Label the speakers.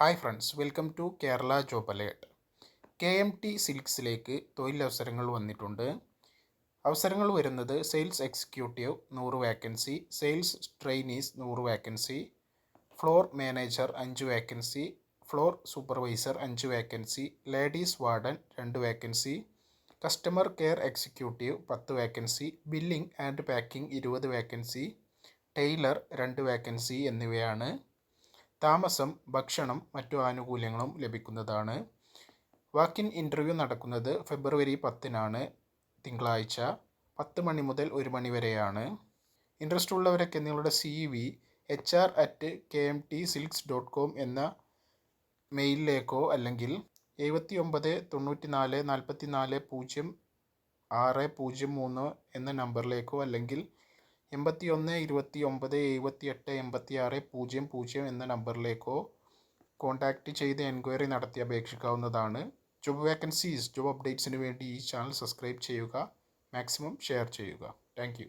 Speaker 1: Hi friends welcome to Kerala job alert. K M T സിൽക്സിലേക്ക് തൊഴിലവസരങ്ങൾ വന്നിട്ടുണ്ട്. അവസരങ്ങൾ വരുന്നത് സെയിൽസ് എക്സിക്യൂട്ടീവ് നൂറ് വാക്കൻസി സെയിൽസ് ട്രെയിനീസ് നൂറ് വാക്കൻസി ഫ്ലോർ മാനേജർ അഞ്ച് വാക്കൻസി ഫ്ലോർ സൂപ്പർവൈസർ അഞ്ച് വാക്കൻസി ലേഡീസ് വാർഡൻ രണ്ട് വാക്കൻസി കസ്റ്റമർ കെയർ എക്സിക്യൂട്ടീവ് പത്ത് വാക്കൻസി ബില്ലിംഗ് ആൻഡ് പാക്കിംഗ് ഇരുപത് വാക്കൻസി ടൈലർ രണ്ട് വാക്കൻസി എന്നിവയാണ്. താമസം ഭക്ഷണം മറ്റു ആനുകൂല്യങ്ങളും ലഭിക്കുന്നതാണ്. വാക്കിൻ ഇന്റർവ്യൂ നടക്കുന്നത് ഫെബ്രുവരി പത്തിനാണ് തിങ്കളാഴ്ച പത്ത് മണി മുതൽ ഒരു മണി വരെയാണ്. ഇൻട്രസ്റ്റ് ഉള്ളവരൊക്കെ നിങ്ങളുടെ C V H R at K M T silks dot com എന്ന മെയിലിലേക്കോ അല്ലെങ്കിൽ എഴുപത്തി ഒമ്പത് തൊണ്ണൂറ്റി നാല് നാൽപ്പത്തി നാല് പൂജ്യം ആറ് പൂജ്യം മൂന്ന് എന്ന നമ്പറിലേക്കോ അല്ലെങ്കിൽ എൺപത്തി ഒന്ന് ഇരുപത്തി ഒമ്പത് എഴുപത്തി എട്ട് എൺപത്തി ആറ് പൂജ്യം പൂജ്യം എന്ന നമ്പറിലേക്കോ കോൺടാക്റ്റ് ചെയ്ത് എൻക്വയറി നടത്തി അപേക്ഷിക്കാവുന്നതാണ്. ജോബ് വേക്കൻസീസ് ജോബ് അപ്ഡേറ്റ്സിന് വേണ്ടി ഈ ചാനൽ സബ്സ്ക്രൈബ് ചെയ്യുക. മാക്സിമം ഷെയർ ചെയ്യുക. താങ്ക്